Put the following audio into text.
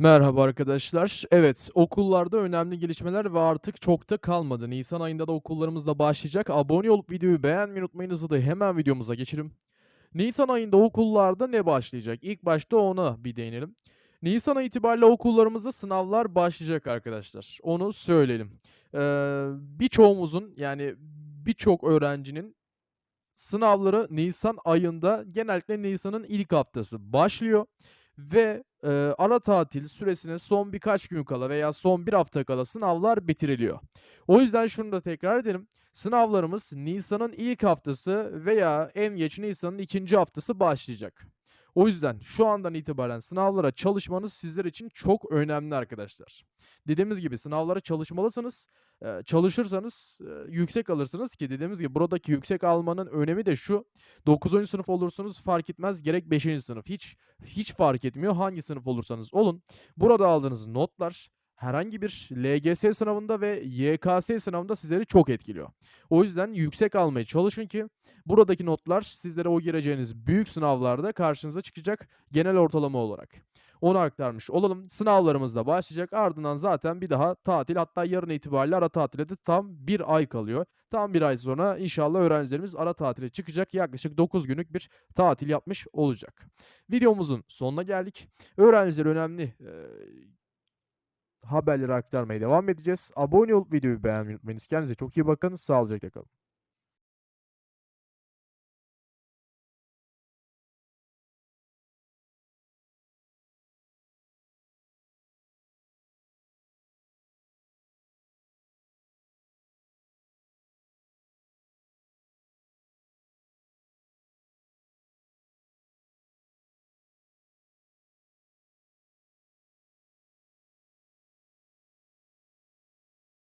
Merhaba arkadaşlar. Evet, okullarda önemli gelişmeler ve artık çok da kalmadı. Nisan ayında da okullarımız da başlayacak. Abone olup videoyu beğenmeyi unutmayın. Hızlı da hemen videomuza geçelim. Nisan ayında okullarda ne başlayacak? İlk başta ona bir değinelim. Nisan itibariyle okullarımızda sınavlar başlayacak arkadaşlar. Onu söyleyelim. Eee, birçoğumuzun yani birçok öğrencinin sınavları Nisan ayında genellikle Nisan'ın ilk haftası başlıyor ve, eee, ara tatil süresine son birkaç gün kala veya son bir hafta kala sınavlar bitiriliyor. O yüzden şunu da tekrar edelim. Sınavlarımız Nisan'ın ilk haftası veya en geç Nisan'ın ikinci haftası başlayacak. O yüzden şu andan itibaren sınavlara çalışmanız sizler için çok önemli arkadaşlar. Dediğimiz gibi sınavlara çalışmalısınız. Eee, çalışırsanız, eee, yüksek alırsınız ki dediğimiz gibi buradaki yüksek almanın önemi de şu: 9'uncu sınıf olursunuz fark etmez, gerek 5'inci sınıf hiç hiç fark etmiyor hangi sınıf olursanız olun. Burada aldığınız notlar herhangi bir LGS sınavında ve YKS sınavında sizleri çok etkiliyor. O yüzden yüksek almaya çalışın ki buradaki notlar sizlere o gireceğiniz büyük sınavlarda karşınıza çıkacak genel ortalama olarak. Onu aktarmış olalım. Sınavlarımız da başlayacak. Ardından zaten bir daha tatil hatta yarın itibariyle ara tatile de tam 1 ay kalıyor. Tam 1 ay sonra inşallah öğrencilerimiz ara tatile çıkacak. Yaklaşık 9 günlük bir tatil yapmış olacak. Videomuzun sonuna geldik. Öğrencilere önemli, eee, haberleri aktarmaya devam edeceğiz. Abone olup videoyu beğenmeyi unutmayınız. Kendinize çok iyi bakın. Sağlıcakla kalın.